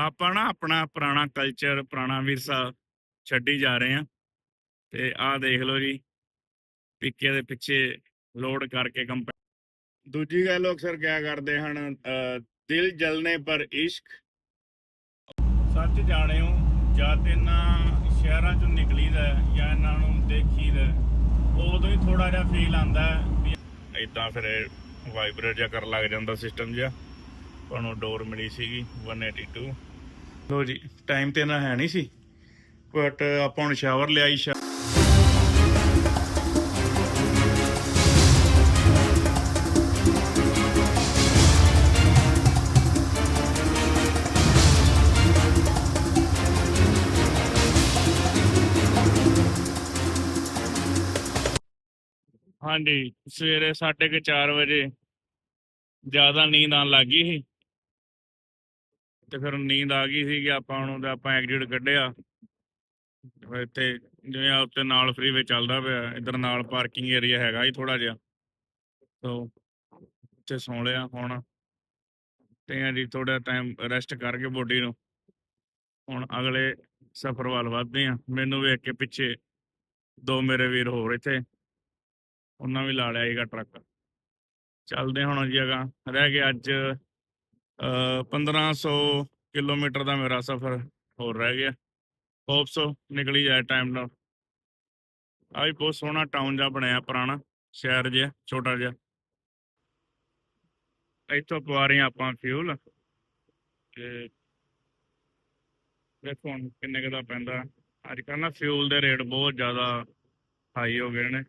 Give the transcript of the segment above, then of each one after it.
ਆਪਾਂ ਨਾ ਆਪਣਾ ਪੁਰਾਣਾ ਕਲਚਰ ਪੁਰਾਣਾ ਵਿਰਸਾ ਛੱਡੀ ਜਾ ਰਹੇ ਆ ਤੇ ਆਹ ਦੇਖ ਲਓ ਜੀ ਪਿੱਕੇ ਦੇ ਪਿੱਛੇ ਲੋਡ ਕਰਕੇ ਕੰਪ ਦੂਜੀ ਗੱਲ ਅਕਸਰ ਕਿਆ ਕਰਦੇ ਹਨ ਦਿਲ ਜਲਨੇ ਪਰ ਇਸ਼ਕ। ਸੱਚ ਜਾਣਿਓ ਜਦ ਇਹਨਾਂ ਸ਼ਹਿਰਾਂ ਚੋਂ ਨਿਕਲੀਦਾ ਹੈ ਜਾਂ ਇਹਨਾਂ ਨੂੰ ਦੇਖੀਦਾ ਹੈ, ਉਦੋਂ ਹੀ ਥੋੜਾ ਜਿਹਾ ਫੀਲ ਆਂਦਾ ਵੀ ਇਦਾਂ ਫਿਰ ਵਾਈਬ੍ਰੇਟ ਜਿਹਾ ਕਰਨ ਲੱਗ ਜਾਂਦਾ ਸਿਸਟਮ ਜਿਹਾ। ਤੁਹਾਨੂੰ ਡੋਰ ਮਿਲੀ ਸੀਗੀ 182 ਲੋ ਜੀ ਟਾਈਮ ਤੇ ਨਾ ਹੈ ਨਹੀਂ ਸੀ ਬਟ ਆਪਾਂ ਹੁਣ ਸ਼ਾਵਰ ਲਿਆਈ ਸ਼ਾ ਹਾਂਜੀ, ਸਵੇਰੇ 4:30 ਵਜੇ ਜ਼ਿਆਦਾ ਨੀਂਦ ਆਉਣ ਲੱਗੀ ਸੀ। ਤੇ ਫਿਰ ਨੀਂਦ ਆ ਗਈ ਸੀ ਕਿ ਆਪਾਂ ਨੂੰ ਤੇ ਆਪਾਂ ਐਗਜ਼ਿਟ ਕੱਢਿਆ। ਇੱਥੇ ਜਿਵੇਂ ਆ ਉੱਤੇ ਨਾਲ ਫ੍ਰੀਵੇ ਚੱਲਦਾ ਪਿਆ, ਇਧਰ ਨਾਲ ਪਾਰਕਿੰਗ ਏਰੀਆ ਹੈਗਾ ਹੀ ਥੋੜਾ ਜਿਹਾ। ਸੋ ਇੱਥੇ ਸੌਂ ਲਿਆ ਹੁਣ। ਤੇ ਆ ਜੀ ਥੋੜਾ ਟਾਈਮ ਰੈਸਟ ਕਰਕੇ ਬੋਡੀ ਨੂੰ। ਹੁਣ ਅਗਲੇ ਸਫ਼ਰ ਵੱਲ ਵਧਦੇ ਆ ਮੈਨੂੰ ਵੇਖ ਕੇ ਪਿੱਛੇ ਦੋ ਮੇਰੇ ਵੀਰ ਹੋਰ ਇੱਥੇ। ਉਹਨਾਂ ਵੀ ਲਾ ਲਿਆ ਸੀਗਾ ਟਰੱਕ ਚੱਲਦੇ ਹੁਣ ਜੀ ਅਗਾ ਰਹਿ ਗਿਆ ਅੱਜ 1500 ਕਿਲੋਮੀਟਰ ਦਾ ਮੇਰਾ ਸਫ਼ਰ ਹੋਰ ਰਹਿ ਗਿਆ। ਹੋਪ ਸੋ ਨਿਕਲੀ ਜਾਏ ਟਾਈਮ ਨਾਲ। ਆ ਵੀ ਬਹੁਤ ਸੋਹਣਾ ਟਾਊਨ ਜਿਹਾ ਬਣਿਆ ਪੁਰਾਣਾ, ਸ਼ਹਿਰ ਜਿਹਾ, ਛੋਟਾ ਜਿਹਾ। ਇੱਥੋਂ ਪਵਾ ਰਹੇ ਹਾਂ ਆਪਾਂ ਫਿਊਲ ਤੇ ਦੇਖੋ ਕਿੰਨੇ ਕੁ ਦਾ ਪੈਂਦਾ। ਅੱਜ ਕੱਲ੍ਹ ਨਾ ਫਿਊਲ ਦੇ ਰੇਟ ਬਹੁਤ ਜ਼ਿਆਦਾ ਹਾਈ ਹੋ ਗਏ ਨੇ।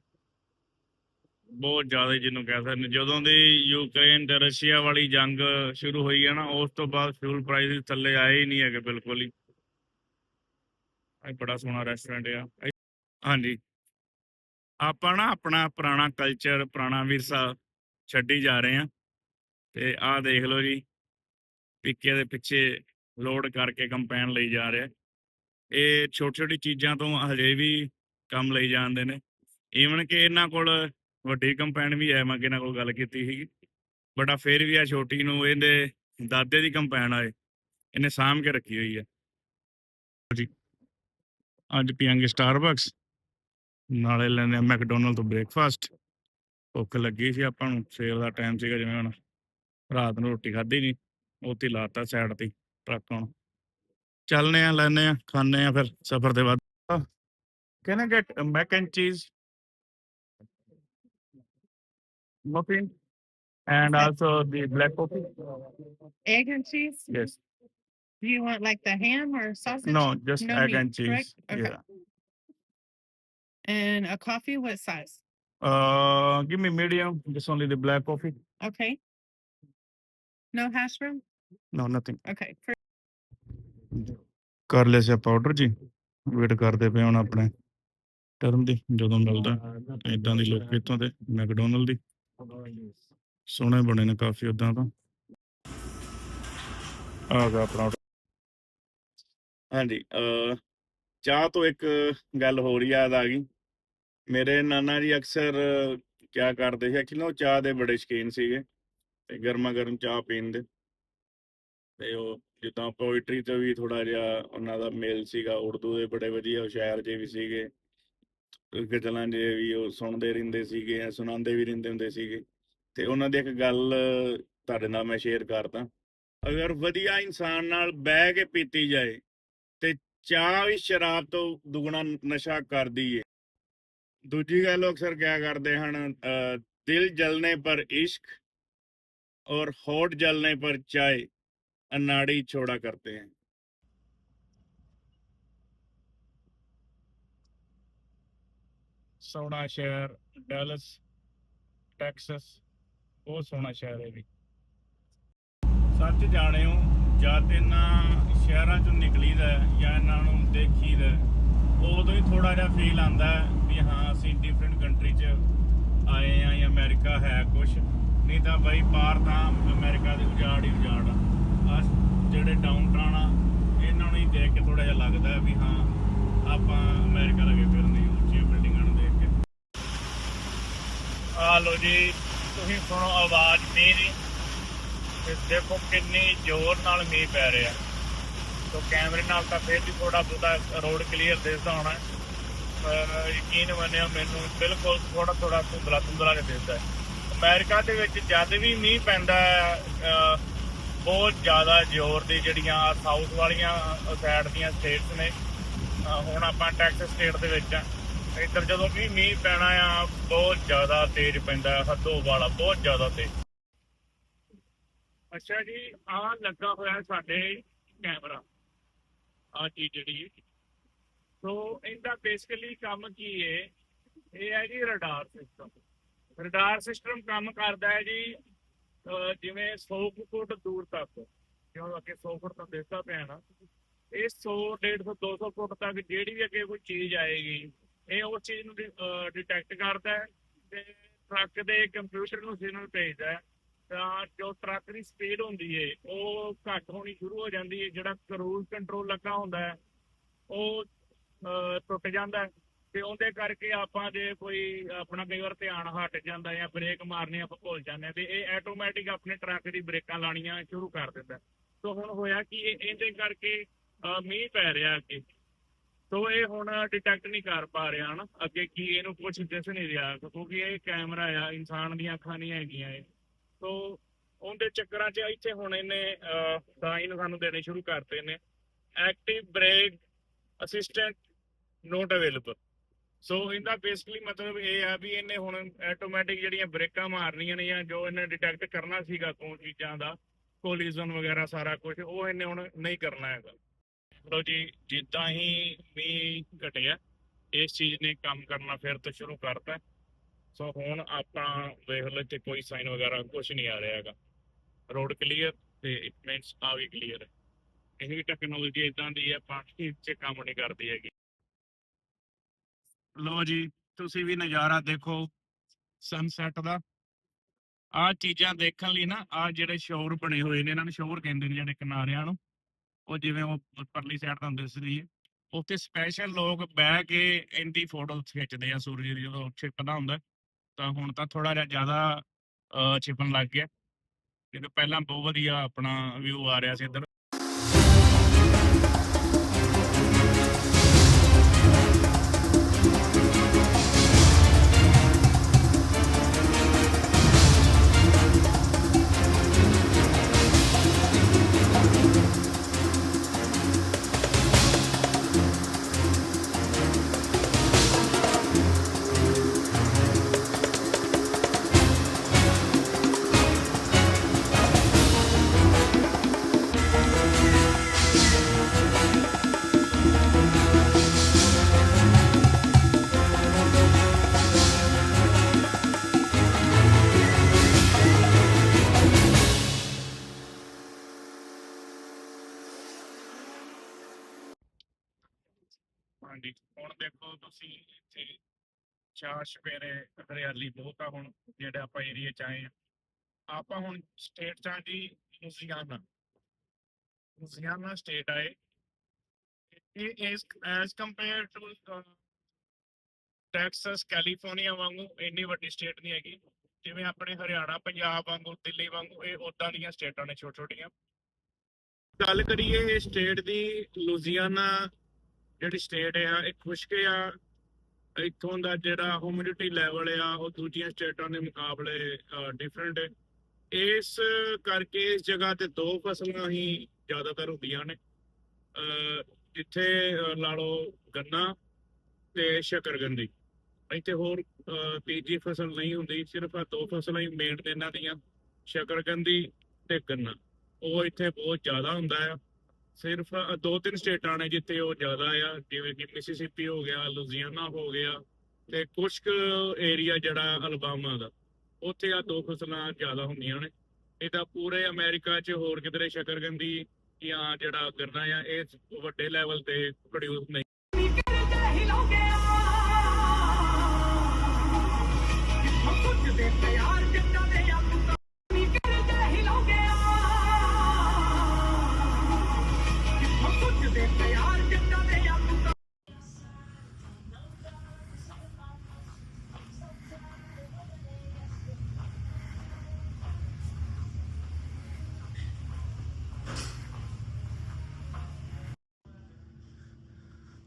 ਬਹੁਤ ਜ਼ਿਆਦਾ ਜਿਹਨੂੰ ਕਹਿ ਸਕਦੇ ਜਦੋਂ ਦੀ ਯੂਕਰੇਨ ਤੇ ਰਸ਼ੀਆ ਵਾਲੀ ਜੰਗ ਸ਼ੁਰੂ ਹੋਈ ਹੈ ਨਾ, ਉਸ ਤੋਂ ਬਾਅਦ ਫਿਊਲ ਪ੍ਰਾਈਸ ਥੱਲੇ ਆਏ ਹੀ ਨਹੀਂ ਹੈਗੇ ਬਿਲਕੁਲ ਹੀ। ਇਹ ਬੜਾ ਸੋਹਣਾ ਰੈਸਟੋਰੈਂਟ ਆ। ਹਾਂਜੀ। ਆਪਾਂ ਨਾ ਆਪਣਾ ਪੁਰਾਣਾ ਕਲਚਰ ਪੁਰਾਣਾ ਵਿਰਸਾ ਛੱਡੀ ਜਾ ਰਹੇ ਆ ਤੇ ਆਹ ਦੇਖ ਲਓ ਜੀ, ਪਿੱਕੇ ਦੇ ਪਿੱਛੇ ਲੋਡ ਕਰਕੇ ਕੰਪੈਨ ਲਈ ਜਾ ਰਿਹਾ। ਇਹ ਛੋਟੀ ਛੋਟੀ ਚੀਜ਼ਾਂ ਤੋਂ ਹਜੇ ਵੀ ਕੰਮ ਲਈ ਜਾਂਦੇ ਨੇ। ਈਵਨ ਕਿ ਇਹਨਾਂ ਕੋਲ ਵੱਡੀ ਕੰਪੈਨ ਵੀ ਹੈ ਮੈਂ ਕਿਹਨਾਂ ਕੋਲ ਗੱਲ ਕੀਤੀ ਸੀਗੀ। ਬਟ ਆ ਫੇਰ ਵੀ ਆ ਛੋਟੀ ਨੂੰ ਇਹਦੇ ਦਾਦੇ ਦੀ ਕੰਪੈਨ ਆਏ ਇਹਨੇ ਸਾਂਭ ਕੇ ਰੱਖੀ ਹੋਈ ਹੈ ਜੀ ਅੱਜ ਪੀਾਂਗੇ ਸਟਾਰਬਕਸ ਨਾਲੇ ਲੈਂਦੇ ਮੈਕਡੋਨਲਡ ਤੋਂ ਬ੍ਰੇਕਫਾਸਟ ਭੁੱਖ ਲੱਗੀ ਸੀ ਆਪਾਂ ਨੂੰ, ਸਵੇਰ ਦਾ ਟਾਈਮ ਸੀਗਾ ਜਿਵੇਂ ਹੁਣ ਰਾਤ ਨੂੰ ਰੋਟੀ ਖਾਧੀ ਨਹੀਂ ਉੱਥੇ ਹੀ ਲਾਤਾ ਸਾਈਡ ਤੇ ਟਰੱਕ ਹੁਣ ਚੱਲਨੇ ਆ ਲੈਨੇ ਆ ਖਾਣੇ ਆ ਫਿਰ, ਸਫ਼ਰ ਦੇ ਬਾਅਦ can I get mac and cheese muffin and Okay. also the black coffee Egg and cheese? yes Do you want like the ham or sausage? no just No egg meat, and cheese correct? Okay. yeah And a coffee, what size? uh give me medium just only the black coffee Okay. No hash brown? no nothing Okay. for- ਕਰ ਲਿਆ ਸੀ powder ਜੀ wait ਕਰਦੇ ਪਏ ਹੁਣ ਆਪਣੇ term ਦੀ ਜਦੋਂ ਮਿਲਦਾ ਇਦਾਂ ਦੀ ਲੋਕ ਇੱਥੋਂ ਦੇ ਮੈਕਡੋਨਲਡ ਦੀ ਸੋਹਣੇ ਬਣੇ ਨੇ ਕਾਫੀ ਉਦਾਂ ਤਾਂ। ਆ ਗਿਆ ਆਪਣਾ ਹਾਂਜੀ ਚਾਹ ਤੋਂ ਇੱਕ ਗੱਲ ਹੋਰ ਯਾਦ ਆ ਗਈ। ਮੇਰੇ ਨਾਨਾ ਜੀ ਅਕਸਰ ਕਿਆ ਕਰਦੇ ਸੀ, ਐਕਚੁਅਲੀ ਉਹ ਚਾਹ ਦੇ ਬੜੇ ਸ਼ੌਕੀਨ ਸੀਗੇ, ਤੇ ਗਰਮਾ ਗਰਮ ਚਾਹ ਪੀਣ ਦੇ ਤੇ ਉਹ ਜਿੱਦਾਂ ਪੋਇਟਰੀ ਤੇ ਵੀ ਥੋੜਾ ਜਿਹਾ ਉਹਨਾਂ ਦਾ ਮੇਲ ਸੀਗਾ, ਉਰਦੂ ਦੇ ਬੜੇ ਵਧੀਆ ਸ਼ਾਇਰ ਜੇ ਵੀ ਸੀਗੇ। ਗਜ਼ਲਾਂ ਜੇ ਵੀ ਉਹ ਸੁਣਦੇ ਰਹਿੰਦੇ ਸੀਗੇ ਜਾਂ ਸੁਣਾਉਂਦੇ ਵੀ ਰਹਿੰਦੇ ਹੁੰਦੇ ਸੀਗੇ। ਤੇ ਉਹਨਾਂ ਦੀ ਇੱਕ ਗੱਲ ਤੁਹਾਡੇ ਨਾਲ ਮੈਂ ਸ਼ੇਅਰ ਕਰਦਾ। ਅਗਰ ਵਧੀਆ ਇਨਸਾਨ ਨਾਲ ਬਹਿ ਕੇ ਪੀਤੀ ਜਾਏ ਤੇ ਚਾਹ ਵੀ ਸ਼ਰਾਬ ਤੋਂ ਦੁਗਣਾ ਨਸ਼ਾ ਕਰਦੀ ਏ। ਦੂਜੀ ਗੱਲ ਅਕਸਰ ਕਿਆ ਕਰਦੇ ਹਨ ਦਿਲ ਜਲਨੇ ਪਰ ਇਸ਼ਕ ਔਰ ਹੋਟ ਜਲਨੇ ਪਰ ਚਾਹ ਅਨਾੜੀ ਛੋੜਾ ਕਰਦੇ ਹਨ। ਸੋਹਣਾ ਸ਼ਹਿਰ ਡੈਲਸ ਟੈਕਸਸ ਬਹੁਤ ਸੋਹਣਾ ਸ਼ਹਿਰ ਹੈ ਵੀ। ਸੱਚ ਜਾਣਿਓ ਜਾਂ ਜਦ ਇਹਨਾਂ ਸ਼ਹਿਰਾਂ ਚੋਂ ਨਿਕਲੀਦਾ ਹੈ ਜਾਂ ਇਹਨਾਂ ਨੂੰ ਦੇਖੀਦਾ ਹੈ, ਉਦੋਂ ਹੀ ਥੋੜਾ ਜਿਹਾ ਫੀਲ ਆਂਦਾ ਵੀ ਹਾਂ ਅਸੀਂ ਡਿਫਰੈਂਟ ਕੰਟਰੀ 'ਚ ਆਏ ਆ ਜਾਂ ਅਮਰੀਕਾ ਹੈ ਕੁਝ ਨਹੀਂ ਤਾਂ ਬਈ ਬਾਹਰ ਤਾਂ ਅਮਰੀਕਾ ਦੇ ਉਜਾੜ ਹੀ ਉਜਾੜ ਆ। ਆਹ ਜਿਹੜੇ ਡਾਊਨਟਾਊਨ ਆ ਇਹਨਾਂ ਨੂੰ ਹੀ ਦੇਖ ਕੇ ਥੋੜਾ ਜਿਹਾ ਲੱਗਦਾ ਵੀ ਹਾਂ ਆਪਾਂ ਅਮਰੀਕਾ ਲਗੇ ਫਿਰਨੇ ਉੱਚੀਆਂ ਬਿਲਡਿੰਗਾਂ ਨੂੰ ਦੇਖ ਕੇ ਆ ਜੀ, ਤੁਸੀਂ ਸੁਣੋ ਆਵਾਜ਼, ਮੀਂਹ ਦੀ। ਤੇ ਦੇਖੋ ਕਿੰਨੀ ਜ਼ੋਰ ਨਾਲ ਮੀਂਹ ਪੈ ਰਿਹਾ। ਤੋ ਕੈਮਰੇ ਨਾਲ ਤਾਂ ਫਿਰ ਵੀ ਥੋੜਾ ਬਹੁਤਾ ਰੋਡ ਕਲੀਅਰ ਦਿਸਦਾ ਹੋਣਾ। ਪਰ ਯਕੀਨ ਮੰਨਿਓ, ਮੈਨੂੰ ਬਿਲਕੁਲ ਥੋੜਾ ਥੋੜਾ ਧੁੰਦਲਾ ਧੁੰਦਲਾ ਜਿਹਾ ਦਿਸਦਾ ਹੈ। ਅਮਰੀਕਾ ਦੇ ਵਿੱਚ ਜਦ ਵੀ ਮੀਂਹ ਪੈਂਦਾ ਬਹੁਤ ਜ਼ਿਆਦਾ ਜ਼ੋਰ ਦੀ ਜਿਹੜੀਆਂ ਸਾਊਥ ਵਾਲੀਆਂ ਸਾਈਡ ਦੀਆਂ ਸਟੇਟਸ ਨੇ ਹੁਣ ਆਪਾਂ ਟੈਕਸਸ ਸਟੇਟ ਦੇ ਵਿੱਚ ਆ ਇੱਧਰ ਜਦੋਂ ਵੀ ਮੀਂਹ ਪੈਣਾ ਆ, ਬਹੁਤ ਜ਼ਿਆਦਾ ਤੇਜ਼ ਪੈਂਦਾ ਹੱਦੋਂ ਵਾਲਾ ਬਹੁਤ ਜ਼ਿਆਦਾ ਤੇਜ਼। ਅੱਛਾ ਜੀ, ਆਹ ਲੱਗਾ ਹੋਇਆ ਸਾਡੇ ਕੈਮਰਾ। ਆ ਚੀਜ਼ ਜਿਹੜੀ ਸੋ ਇਹਦਾ ਬੇਸਿਕਲੀ ਕੰਮ ਕੀ ਹੈ ਇਹ ਹੈ ਜੀ ਰਡਾਰ ਸਿਸਟਮ ਰਡਾਰ ਸਿਸਟਮ ਕੰਮ ਕਰਦਾ ਹੈ ਜੀ ਜਿਵੇਂ 100 ਫੁੱਟ ਦੂਰ ਤੱਕ। ਜਿਉਂ ਅੱਗੇ 100 ਫੁੱਟ ਤੱਕ ਦਿਸਦਾ ਪਿਆ ਨਾ। ਇਹ 100 150 200 ਫੁੱਟ ਤੱਕ ਜਿਹੜੀ ਵੀ ਅੱਗੇ ਕੋਈ ਚੀਜ਼ ਆਏਗੀ ਇਹ ਉਸ ਚੀਜ਼ ਨੂੰ ਡਿਟੈਕਟ ਕਰਦਾ ਹੈ ਤੇ ਟਰੱਕ ਦੇ ਕੰਪਿਊਟਰ ਨੂੰ ਸਿਗਨਲ ਭੇਜਦਾ ਹੈ। ਤਾਂ ਜੋ ਟਰੱਕ ਦੀ ਸਪੀਡ ਹੁੰਦੀ ਹੈ ਉਹ ਘੱਟ ਹੋਣੀ ਸ਼ੁਰੂ ਹੋ ਜਾਂਦੀ ਹੈ ਜਿਹੜਾ ਕਰੂਜ਼ ਕੰਟਰੋਲ ਲੱਗਾ ਹੁੰਦਾ ਹੈ ਉਹ ਟੁੱਟ ਜਾਂਦਾ ਤੇ ਉਹਦੇ ਕਰਕੇ ਆਪਾਂ ਜੇ ਕੋਈ ਆਪਣਾ ਕਈ ਵਾਰ ਧਿਆਨ ਹਟ ਜਾਂਦਾ ਜਾਂ ਬ੍ਰੇਕ ਮਾਰਨੇ ਆਪਾਂ ਭੁੱਲ ਜਾਂਦੇ ਹਾਂ ਤੇ ਇਹ ਆਟੋਮੈਟਿਕ ਆਪਣੇ ਟਰੱਕ ਦੀ ਬ੍ਰੇਕਾਂ ਲਾਣੀਆਂ ਸ਼ੁਰੂ ਕਰ ਦਿੰਦਾ ਸੋ ਹੁਣ ਹੋਇਆ ਕਿ ਇਹਦੇ ਕਰਕੇ ਅਹ, ਮੀਂਹ ਪੈ ਰਿਹਾ ਅੱਗੇ। ਸੋ ਇਹ ਹੁਣ ਡਿਟੈਕਟ ਨਹੀਂ ਕਰ ਪਾ ਰਿਹਾ ਹਨ, ਅੱਗੇ ਕੀ ਇਹਨੂੰ ਕੁਝ ਦਿਸ ਨਹੀਂ ਰਿਹਾ, ਕਿਉਂਕਿ ਇਹ ਕੈਮਰਾ ਆ, ਇਨਸਾਨ ਦੀਆਂ ਅੱਖਾਂ ਨਹੀਂ ਹੈਗੀਆਂ ਇਹ। ਸੋ ਉਹਦੇ ਚੱਕਰਾਂ 'ਚ ਇੱਥੇ ਹੁਣ ਇਹਨੇ ਸਾਈਨ ਸਾਨੂੰ ਦੇਣੇ ਸ਼ੁਰੂ ਕਰਤੇ ਨੇ। Active brake assistant not available so ਇਹਦਾ ਬੇਸਿਕਲੀ ਮਤਲਬ ਇਹ ਆ ਵੀ ਇਹਨੇ ਹੁਣ ਆਟੋਮੈਟਿਕ ਜਿਹੜੀਆਂ ਬ੍ਰੇਕਾਂ ਮਾਰਨੀਆਂ ਨੇ ਜਾਂ ਜੋ ਇਹਨੇ ਡਿਟੈਕਟ ਕਰਨਾ ਸੀਗਾ, ਕੋਈ ਚੀਜ਼ਾਂ ਦਾ ਕੋਲੀਜ਼ਨ ਵਗੈਰਾ ਸਾਰਾ ਕੁਝ ਉਹ ਇਹਨੇ ਹੁਣ ਨਹੀਂ ਕਰਨਾ ਹੈਗਾ। ਲੋ ਜੀ, ਜਿੱਦਾਂ ਹੀ ਵੀ ਘਟਿਆ, ਇਸ ਚੀਜ਼ ਨੇ ਕੰਮ ਕਰਨਾ ਫਿਰ ਤੋਂ ਸ਼ੁਰੂ ਕਰਤਾ। ਸੋ ਹੁਣ ਆਪਾਂ ਵੇਖ ਲਓ ਇੱਥੇ ਕੋਈ ਸਾਈਨ ਵਗੈਰਾ ਕੁਝ ਨਹੀਂ ਆ ਰਿਹਾ ਹੈਗਾ। ਰੋਡ ਕਲੀਅਰ ਤੇ ਇਟ ਮੀਨਸ ਆ ਵੀ ਕਲੀਅਰ ਹੈ ਇਹ ਵੀ ਟੈਕਨੋਲੋਜੀ ਇਦਾਂ ਦੀ ਹੈ ਪਾਣੀ 'ਚ ਕੰਮ ਨਹੀਂ ਕਰਦੀ ਹੈਗੀ। ਲੋ ਜੀ, ਤੁਸੀਂ ਵੀ ਨਜ਼ਾਰਾ ਦੇਖੋ ਸਨਸੈਟ ਦਾ। ਆ ਚੀਜ਼ਾਂ ਦੇਖਣ ਲਈ ਨਾ ਆ ਜਿਹੜੇ ਸ਼ੋਰ ਬਣੇ ਹੋਏ ਨੇ, ਇਹਨਾਂ ਨੂੰ ਸ਼ੋਰ ਕਹਿੰਦੇ ਨੇ ਜਿਹੜੇ ਕਿਨਾਰਿਆਂ ਨੂੰ। ਉਹ ਜਿਵੇਂ ਉਹ ਪਰਲੀ ਸਾਈਡ ਤੋਂ ਦਿਸਦੀ ਹੈ ਉੱਥੇ ਸਪੈਸ਼ਲ ਲੋਕ ਬਹਿ ਕੇ ਇਹਦੀ ਫੋਟੋ ਖਿੱਚਦੇ ਆ ਸੂਰਜ ਦੀ, ਜਦੋਂ ਛਿਪਦਾ ਹੁੰਦਾ। ਤਾਂ ਹੁਣ ਤਾਂ ਥੋੜਾ ਜਿਹਾ ਜ਼ਿਆਦਾ ਛਿਪਣ ਲੱਗ ਗਿਆ। ਕਿਉਂਕਿ ਪਹਿਲਾਂ ਬਹੁਤ ਵਧੀਆ ਆਪਣਾ ਵਿਊ ਆ ਰਿਹਾ ਸੀ ਇੱਧਰ। ਹਾਂਜੀ। ਹੁਣ ਦੇਖੋ ਤੁਸੀਂ ਇੱਥੇ ਚਾਰ ਸਵੇਰੇ ਹਰਿਆਲੀ ਬਹੁਤ ਆ ਹੁਣ, ਜਿਹੜੇ ਆਪਾਂ ਏਰੀਆ ਚ ਆਏ ਆ ਆਪਾਂ ਹੁਣ ਸਟੇਟ ਚ ਆ ਜੀ ਲੁਜ਼ੀਆਨਾ ਲੁਜ਼ੀਆਨਾ ਸਟੇਟ ਆਏ। ਇਹ is as compare to Texas California ਵਾਂਗੂ ਇੰਨੀ ਵੱਡੀ ਸਟੇਟ ਨਹੀਂ ਹੈਗੀ। ਜਿਵੇਂ ਆਪਣੇ ਹਰਿਆਣਾ, ਪੰਜਾਬ ਵਾਂਗੂ, ਦਿੱਲੀ ਵਾਂਗੂ, ਇਹ ਉਦਾਂ ਦੀਆਂ ਸਟੇਟਾਂ ਨੇ ਛੋਟੀਆਂ ਛੋਟੀਆਂ ਗੱਲ ਕਰੀਏ ਸਟੇਟ ਦੀ ਲੁਜ਼ੀਆਨਾ ਜਿਹੜੀ ਸਟੇਟ ਆ, ਇਹ ਖੁਸ਼ਕ ਆ, ਇੱਥੋਂ ਦਾ ਜਿਹੜਾ ਹਿਊਮਿਡਿਟੀ ਲੈਵਲ ਆ, ਉਹ ਦੂਜੀਆਂ ਸਟੇਟਾਂ ਦੇ ਮੁਕਾਬਲੇ ਡਿਫਰੈਂਟ ਹੈ। ਇਸ ਕਰਕੇ ਇਸ ਜਗ੍ਹਾ ਤੇ ਦੋ ਫਸਲਾਂ ਹੀ ਜ਼ਿਆਦਾਤਰ ਹੁੰਦੀਆਂ ਨੇ। ਜਿੱਥੇ ਲਾ ਲਓ ਗੰਨਾ ਤੇ ਸ਼ਕਰਗੰਦੀ। ਇੱਥੇ ਹੋਰ ਤੀਜੀ ਫਸਲ ਨਹੀਂ ਹੁੰਦੀ, ਸਿਰਫ ਆ ਦੋ ਫਸਲਾਂ ਹੀ ਮੇਨ ਨੇ ਇਹਨਾਂ ਦੀਆਂ, ਸ਼ਕਰਗੰਦੀ ਤੇ ਗੰਨਾ। ਉਹ ਇੱਥੇ ਬਹੁਤ ਜ਼ਿਆਦਾ ਹੁੰਦਾ ਆ। ਸਿਰਫ ਦੋ ਤਿੰਨ ਸਟੇਟਾਂ ਨੇ ਜਿੱਥੇ ਉਹ ਜ਼ਿਆਦਾ ਆ, ਜਿਵੇਂ ਕਿ ਮਿਸੀਸਿਪੀ ਹੋ ਗਿਆ ਲੁਜ਼ੀਆਨਾ ਹੋ ਗਿਆ ਤੇ ਕੁਝ ਏਰੀਆ ਜਿਹੜਾ ਅਲਬਾਮਾ ਦਾ, ਉੱਥੇ ਆ ਦੋ ਫਸਲਾਂ ਜ਼ਿਆਦਾ ਹੁੰਦੀਆਂ ਨੇ। ਇਹ ਤਾਂ ਪੂਰੇ ਅਮਰੀਕਾ 'ਚ ਹੋਰ ਕਿਧਰੇ ਸ਼ਕਰਗੰਦੀ ਜਾਂ ਜਿਹੜਾ ਕਰਨਾ ਆ, ਇਹ ਵੱਡੇ ਲੈਵਲ ਤੇ ਪ੍ਰੋਡਿਊਸ ਨਹੀਂ।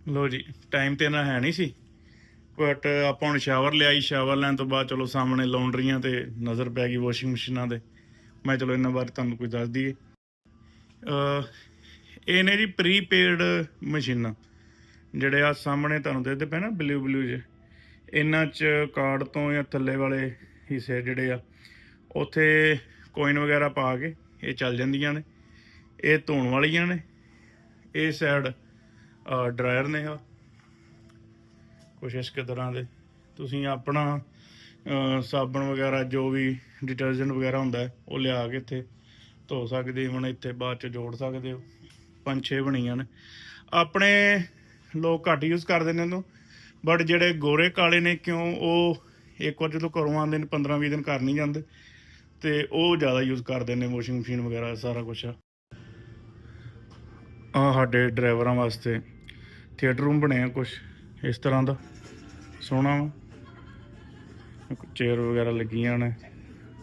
ਲੋ ਜੀ ਟਾਈਮ ਤੇ ਨਾ ਹੈ ਨਹੀਂ ਸੀ। ਬਟ ਆਪਾਂ ਹੁਣ ਸ਼ਾਵਰ ਲਿਆਈ ਸ਼ਾਵਰ ਲੈਣ ਤੋਂ ਬਾਅਦ ਚਲੋ ਸਾਹਮਣੇ ਲਾਉਂਡਰੀਆਂ ਤੇ ਨਜ਼ਰ ਪੈ ਗਈ ਵਾਸ਼ਿੰਗ ਮਸ਼ੀਨਾਂ ਦੇ ਮੈਂ ਚਲੋ ਇਹਨਾਂ ਬਾਰੇ ਤੁਹਾਨੂੰ ਕੁਝ ਦੱਸ ਦਈਏ। ਇਹ ਨੇ ਜੀ ਪ੍ਰੀਪੇਡ ਮਸ਼ੀਨਾਂ। ਜਿਹੜੇ ਆ ਸਾਹਮਣੇ ਤੁਹਾਨੂੰ ਦੇਖਦੇ ਪਏ ਨਾ ਬਲੂ ਬਲੂ ਜੇ ਇਹਨਾਂ 'ਚ ਕਾਰਡ ਤੋਂ ਜਾਂ ਥੱਲੇ ਵਾਲੇ ਹਿੱਸੇ ਜਿਹੜੇ ਆ, ਉੱਥੇ ਕੋਇਨ ਵਗੈਰਾ ਪਾ ਕੇ ਇਹ ਚੱਲ ਜਾਂਦੀਆਂ ਨੇ। ਇਹ ਧੋਣ ਵਾਲੀਆਂ ਨੇ। ਇਹ ਸਾਈਡ ਡਰਾਇਰ ਨੇ ਆ। ਕੁਛ ਇਸ ਤਰ੍ਹਾਂ ਦੇ। ਤੁਸੀਂ ਆਪਣਾ ਸਾਬਣ ਵਗੈਰਾ, ਜੋ ਵੀ ਡਿਟਰਜੈਂਟ ਵਗੈਰਾ ਹੁੰਦਾ ਉਹ ਲਿਆ ਕੇ ਇੱਥੇ ਧੋ ਸਕਦੇ ਹੁਣ ਇੱਥੇ ਬਾਅਦ ਚ ਜੋੜ ਸਕਦੇ ਹੋ। ਪੰਜ ਛੇ ਬਣੀਆਂ ਨੇ। ਆਪਣੇ ਲੋਕ ਘੱਟ ਯੂਜ਼ ਕਰਦੇ ਨੇ ਇਹਨੂੰ। ਬਟ ਜਿਹੜੇ ਗੋਰੇ ਕਾਲੇ ਨੇ, ਕਿਉਂ ਉਹ ਇੱਕ ਵਾਰ ਜਦੋਂ ਘਰੋਂ ਆਉਂਦੇ ਨੇ 15 20 ਦਿਨ ਘਰ ਨਹੀਂ ਜਾਂਦੇ, ਤੇ ਉਹ ਜ਼ਿਆਦਾ ਯੂਜ਼ ਕਰਦੇ ਨੇ ਵਾਸ਼ਿੰਗ ਮਸ਼ੀਨ ਵਗੈਰਾ, ਸਾਰਾ ਕੁਝ ਆ ਸਾਡੇ ਡਰਾਈਵਰਾਂ ਵਾਸਤੇ ਥੀਏਟਰ ਰੂਮ ਬਣਿਆ ਕੁਝ ਇਸ ਤਰ੍ਹਾਂ ਦਾ। ਸੋਹਣਾ ਵਾ। ਚੇਅਰ ਵਗੈਰਾ ਲੱਗੀਆਂ ਨੇ।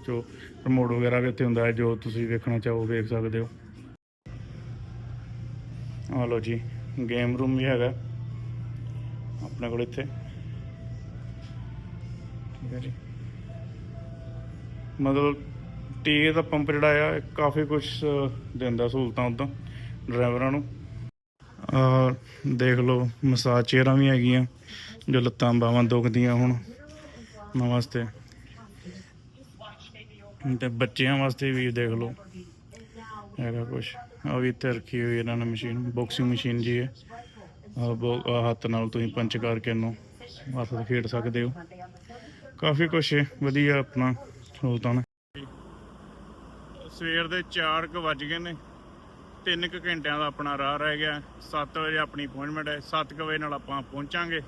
ਜੋ ਰਿਮੋਟ ਵਗੈਰਾ ਵੀ ਇੱਥੇ ਹੁੰਦਾ ਹੈ, ਜੋ ਤੁਸੀਂ ਵੇਖਣਾ ਚਾਹੋ, ਵੇਖ ਸਕਦੇ ਹੋ। ਆ ਲੋ ਜੀ ਗੇਮ ਰੂਮ ਵੀ ਹੈਗਾ। ਆਪਣੇ ਕੋਲ ਇੱਥੇ। ਠੀਕ ਹੈ ਜੀ। ਮਤਲਬ ਟੀ ਦਾ ਪੰਪ ਜਿਹੜਾ ਆ ਕਾਫੀ ਕੁਝ ਦਿੰਦਾ ਸਹੂਲਤਾਂ ਉਦਾਂ ਡਰਾਈਵਰਾਂ ਨੂੰ। ਆ ਦੇਖ ਲਓ, ਮਸਾਜ ਚੇਅਰਾਂ ਵੀ ਹੈਗੀਆਂ, ਜੋ ਲੱਤਾਂ ਬਾਹਾਂ ਦੁਖਦੀਆਂ ਹੁਣ ਉਹਨਾਂ ਵਾਸਤੇ। ਤੇ ਬੱਚਿਆਂ ਵਾਸਤੇ ਵੀ ਦੇਖ ਲਓ, ਹੈਗਾ ਕੁਛ। ਆ ਵੀ ਇੱਥੇ ਰੱਖੀ ਹੋਈ ਇਹਨਾਂ ਨੇ ਮਸ਼ੀਨ ਬਾਕਸਿੰਗ ਮਸ਼ੀਨ ਜੀ ਹੈ। ਆ ਬੋ ਹੱਥ ਨਾਲ ਤੁਸੀਂ ਪੰਚ ਕਰਕੇ ਇਹਨੂੰ ਹੱਥ ਤੇ ਖੇਡ ਸਕਦੇ ਹੋ। ਕਾਫੀ ਕੁਛ ਵਧੀਆ ਆਪਣਾ ਸਹੂਲਤਾਂ ਨੇ। ਸਵੇਰ ਦੇ 4 ਵੱਜ ਗਏ ਨੇ। 3 ਕੁ ਘੰਟਿਆਂ ਦਾ ਆਪਣਾ ਰਾਹ ਰਹਿ ਗਿਆ। 7 ਵਜੇ ਆਪਣੀ ਅਪਾਇੰਟਮੈਂਟ ਹੈ। 7 ਵਜੇ ਨਾਲ ਆਪਾਂ ਪਹੁੰਚਾਂਗੇ।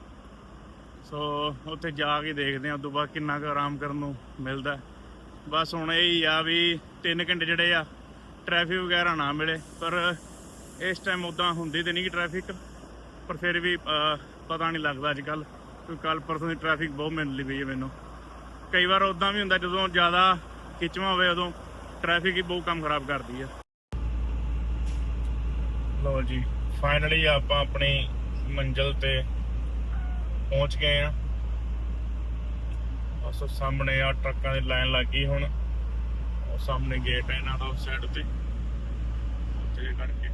ਸੋ ਉੱਥੇ ਜਾ ਕੇ ਦੇਖਦੇ ਹਾਂ। ਉਦੋਂ ਬਾਅਦ ਕਿੰਨਾ ਕੁ ਆਰਾਮ ਕਰਨ ਨੂੰ ਮਿਲਦਾ ਬਸ ਹੁਣ ਇਹ ਆ ਵੀ 3 ਘੰਟੇ ਜਿਹੜੇ ਆ ਟ੍ਰੈਫਿਕ ਵਗੈਰਾ ਨਾ ਮਿਲੇ। ਪਰ ਇਸ ਟਾਈਮ ਉਦਾਂ ਹੁੰਦੀ ਤੇ ਨਹੀਂ ਟ੍ਰੈਫਿਕ ਪਰ ਫਿਰ ਵੀ ਪਤਾ ਨਹੀਂ ਲੱਗਦਾ ਅੱਜ ਕੱਲ ਕਿਉਂਕਿ ਕੱਲ ਪਰਸੋਂ ਦੀ ਟ੍ਰੈਫਿਕ ਬਹੁਤ ਮਿਲਦੀ ਪਈ ਹੈ ਮੈਨੂੰ। ਕਈ ਵਾਰ ਉਦਾਂ ਵੀ ਹੁੰਦਾ, ਜਦੋਂ ਜ਼ਿਆਦਾ ਖਿੱਚਵਾ ਹੋਵੇ ਉਦੋਂ ਟ੍ਰੈਫਿਕ ਹੀ ਬਹੁਤ ਕੰਮ ਖਰਾਬ ਕਰਦੀ ਆ ਲਓ ਜੀ ਫਾਈਨਲੀ ਆਪਾਂ ਆਪਣੀ ਮੰਜ਼ਿਲ ਤੇ ਪਹੁੰਚ ਗਏ ਆ ਬਸ ਸਾਹਮਣੇ ਆ, ਟਰੱਕਾਂ ਦੀ ਲਾਈਨ ਲੱਗ ਗਈ ਹੁਣ। ਉਹ ਸਾਹਮਣੇ ਗੇਟ ਹੈ ਇਹਨਾਂ ਦਾ ਉਸ ਸਾਈਡ ਤੇ। ਉੱਥੇ ਕਰਕੇ।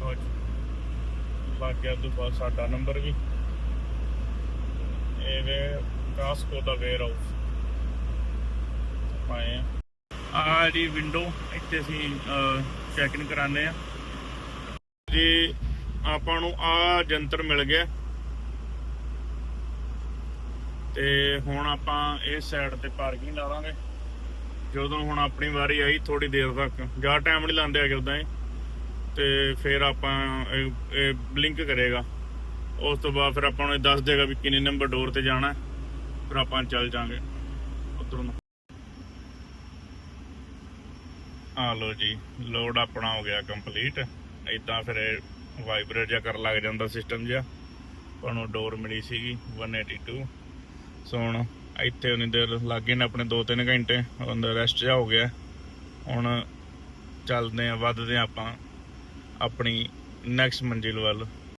ਲਓ ਲੱਗ ਗਿਆ ਤੋਂ ਬਾਅਦ ਸਾਡਾ ਨੰਬਰ ਵੀ। ਇਹ ਵੇ ਕਾਸਕੋ ਦਾ ਵੇਅਰ ਹਾਊਸ ਆਏ ਆ। ਆ ਜੀ ਵਿੰਡੋ ਇੱਥੇ ਅਸੀਂ ਚੈੱਕ ਇਨ ਕਰਾਉਂਦੇ ਆ ਜੀ, ਆਪਾਂ ਨੂੰ ਆ ਜੰਤਰ ਮਿਲ ਗਿਆ। ਤੇ ਹੁਣ ਆਪਾਂ ਇਸ ਸਾਈਡ ਤੇ ਪਾਰਕਿੰਗ ਲਾਵਾਂਗੇ ਜਦੋਂ ਹੁਣ ਆਪਣੀ ਵਾਰੀ ਆਈ ਥੋੜੀ ਦੇਰ ਤੱਕ। ਜ਼ਿਆਦਾ ਟਾਈਮ ਨਹੀਂ ਲਾਉਂਦੇ ਹੈਗੇ ਉਦਾਂ ਹੀ। ਤੇ ਫਿਰ ਆਪਾਂ ਇਹ- ਬਲਿੰਕ ਕਰੇਗਾ। ਉਸ ਤੋਂ ਬਾਅਦ ਫਿਰ ਆਪਾਂ ਨੂੰ ਇਹ ਦੱਸ ਦੇਗਾ ਵੀ ਕਿੰਨੇ ਨੰਬਰ ਡੋਰ ਤੇ ਜਾਣਾ ਫਿਰ ਆਪਾਂ ਚੱਲ ਜਾਾਂਗੇ। ਉਧਰੋਂ ਨੂੰ ਆ ਲੋ ਜੀ ਲੋਡ ਆਪਣਾ ਹੋ ਗਿਆ ਕੰਪਲੀਟ ਇਦਾਂ ਫਿਰ ਵਾਈਬ੍ਰੇਟ ਜਿਹਾ ਕਰਨ ਲੱਗ ਜਾਂਦਾ ਸਿਸਟਮ ਜਿਹਾ। ਆਪਾਂ ਨੂੰ ਡੋਰ ਮਿਲੀ ਸੀਗੀ 182 ਸੋ ਹੁਣ ਇੱਥੇ ਉਹਨੇ ਦੇਰ ਲੱਗੇ ਨੇ ਆਪਣੇ 2-3 ਘੰਟੇ ਅੰਦਰ ਰੈਸਟ ਜਾ ਹੋ ਗਿਆ। ਹੁਣ ਚੱਲਦੇ ਆ ਵੱਧਦੇ ਆ ਆਪਾਂ ਆਪਣੀ ਨੈਕਸਟ ਮੰਜ਼ਿਲ ਵੱਲ।